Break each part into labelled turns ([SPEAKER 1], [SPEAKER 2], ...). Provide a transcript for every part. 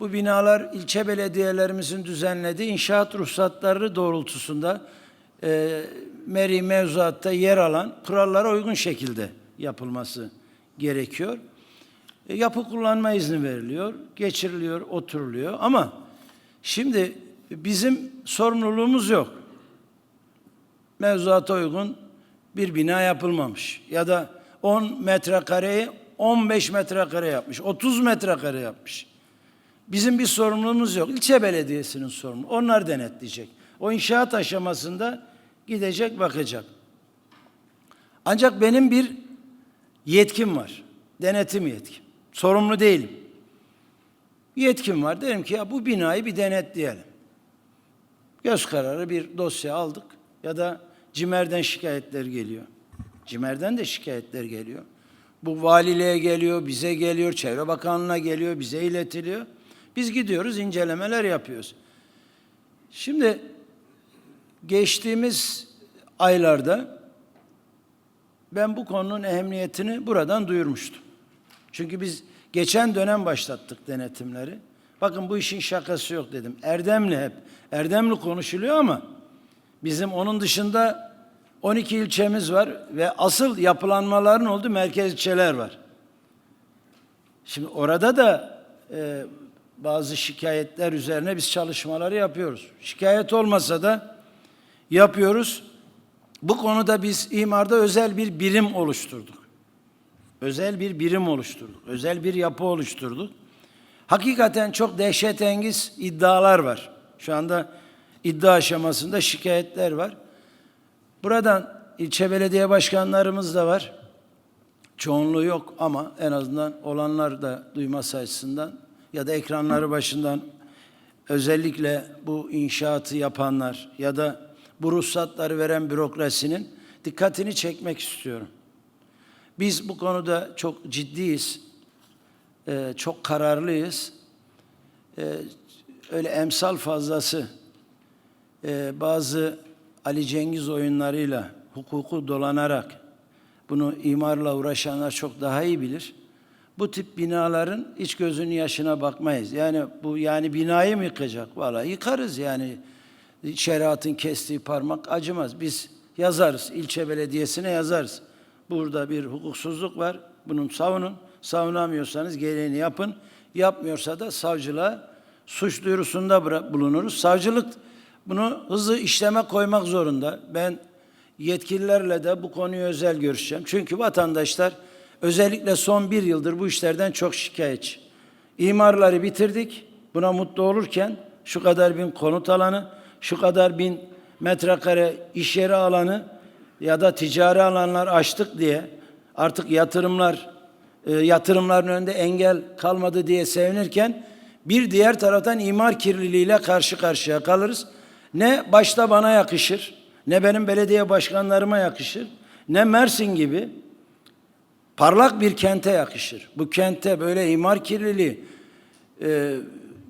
[SPEAKER 1] Bu binalar ilçe belediyelerimizin düzenlediği inşaat ruhsatları doğrultusunda e, meri mevzuatta yer alan kurallara uygun şekilde yapılması gerekiyor. E, yapı kullanma izni veriliyor, geçiriliyor, oturuluyor ama şimdi bizim sorumluluğumuz yok. Mevzuata uygun bir bina yapılmamış ya da 10 metrekareyi 15 metrekare yapmış, 30 metrekare yapmış. Bizim bir sorumluluğumuz yok. İlçe belediyesinin sorumlu. Onlar denetleyecek. O inşaat aşamasında gidecek, bakacak. Ancak benim bir yetkim var. Denetim yetkim. Sorumlu değilim. Yetkim var. Derim ki ya bu binayı bir denetleyelim. Göz kararı bir dosya aldık ya da CİMER'den şikayetler geliyor. CİMER'den de şikayetler geliyor. Bu valiliğe geliyor, bize geliyor, Çevre Bakanlığı'na geliyor, bize iletiliyor. Biz gidiyoruz, incelemeler yapıyoruz. Şimdi geçtiğimiz aylarda ben bu konunun ehemmiyetini buradan duyurmuştum. Çünkü biz geçen dönem başlattık denetimleri. Bakın bu işin şakası yok dedim. Erdemli hep. Erdemli konuşuluyor ama bizim onun dışında 12 ilçemiz var ve asıl yapılanmaların olduğu merkez ilçeler var. Şimdi orada da e, bazı şikayetler üzerine biz çalışmaları yapıyoruz. Şikayet olmasa da yapıyoruz. Bu konuda biz imarda özel bir birim oluşturduk. Özel bir birim oluşturduk. Özel bir yapı oluşturduk. Hakikaten çok dehşetengiz iddialar var. Şu anda iddia aşamasında şikayetler var. Buradan ilçe belediye başkanlarımız da var. Çoğunluğu yok ama en azından olanlar da duyması açısından ya da ekranları başından özellikle bu inşaatı yapanlar ya da bu ruhsatları veren bürokrasinin dikkatini çekmek istiyorum. Biz bu konuda çok ciddiyiz, e, çok kararlıyız. E, öyle emsal fazlası e, bazı Ali Cengiz oyunlarıyla hukuku dolanarak bunu imarla uğraşanlar çok daha iyi bilir. Bu tip binaların hiç gözünün yaşına bakmayız. Yani bu yani binayı mı yıkacak? Vallahi yıkarız yani. Şeriatın kestiği parmak acımaz. Biz yazarız. ilçe belediyesine yazarız. Burada bir hukuksuzluk var. Bunun savunun. Savunamıyorsanız gereğini yapın. Yapmıyorsa da savcılığa suç duyurusunda bulunuruz. Savcılık bunu hızlı işleme koymak zorunda. Ben yetkililerle de bu konuyu özel görüşeceğim. Çünkü vatandaşlar özellikle son bir yıldır bu işlerden çok şikayetçi. İmarları bitirdik. Buna mutlu olurken şu kadar bin konut alanı, şu kadar bin metrekare iş yeri alanı ya da ticari alanlar açtık diye artık yatırımlar e, yatırımların önünde engel kalmadı diye sevinirken bir diğer taraftan imar kirliliğiyle karşı karşıya kalırız. Ne başta bana yakışır, ne benim belediye başkanlarıma yakışır, ne Mersin gibi parlak bir kente yakışır. Bu kente böyle imar kirliliği, e,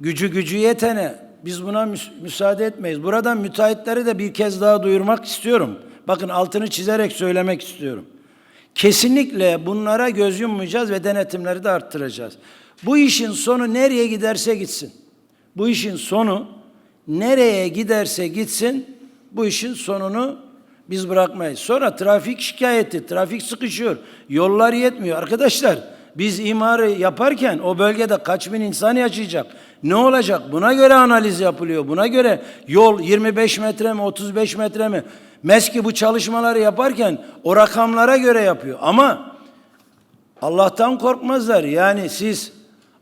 [SPEAKER 1] gücü gücü yetene biz buna müs- müsaade etmeyiz. Buradan müteahhitleri de bir kez daha duyurmak istiyorum. Bakın altını çizerek söylemek istiyorum. Kesinlikle bunlara göz yummayacağız ve denetimleri de arttıracağız. Bu işin sonu nereye giderse gitsin. Bu işin sonu nereye giderse gitsin bu işin sonunu biz bırakmayız. Sonra trafik şikayeti, trafik sıkışıyor, yollar yetmiyor. Arkadaşlar biz imarı yaparken o bölgede kaç bin insan yaşayacak? Ne olacak? Buna göre analiz yapılıyor. Buna göre yol 25 metre mi 35 metre mi? MESKİ bu çalışmaları yaparken o rakamlara göre yapıyor. Ama Allah'tan korkmazlar. Yani siz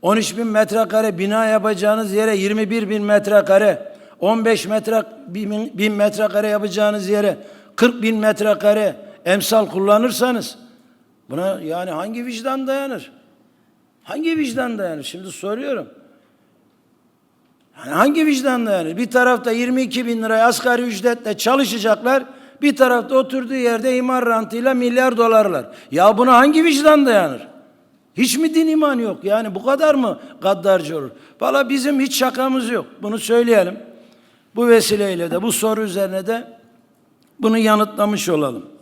[SPEAKER 1] 13 bin metrekare bina yapacağınız yere 21 bin metrekare, 15 metre, bin, bin metrekare yapacağınız yere 40 bin metrekare emsal kullanırsanız buna yani hangi vicdan dayanır? Hangi vicdan dayanır? Şimdi soruyorum. Yani hangi vicdan dayanır? Bir tarafta 22 bin liraya asgari ücretle çalışacaklar. Bir tarafta oturduğu yerde imar rantıyla milyar dolarlar. Ya buna hangi vicdan dayanır? Hiç mi din iman yok? Yani bu kadar mı gaddarcı olur? Valla bizim hiç şakamız yok. Bunu söyleyelim. Bu vesileyle de bu soru üzerine de bunu yanıtlamış olalım.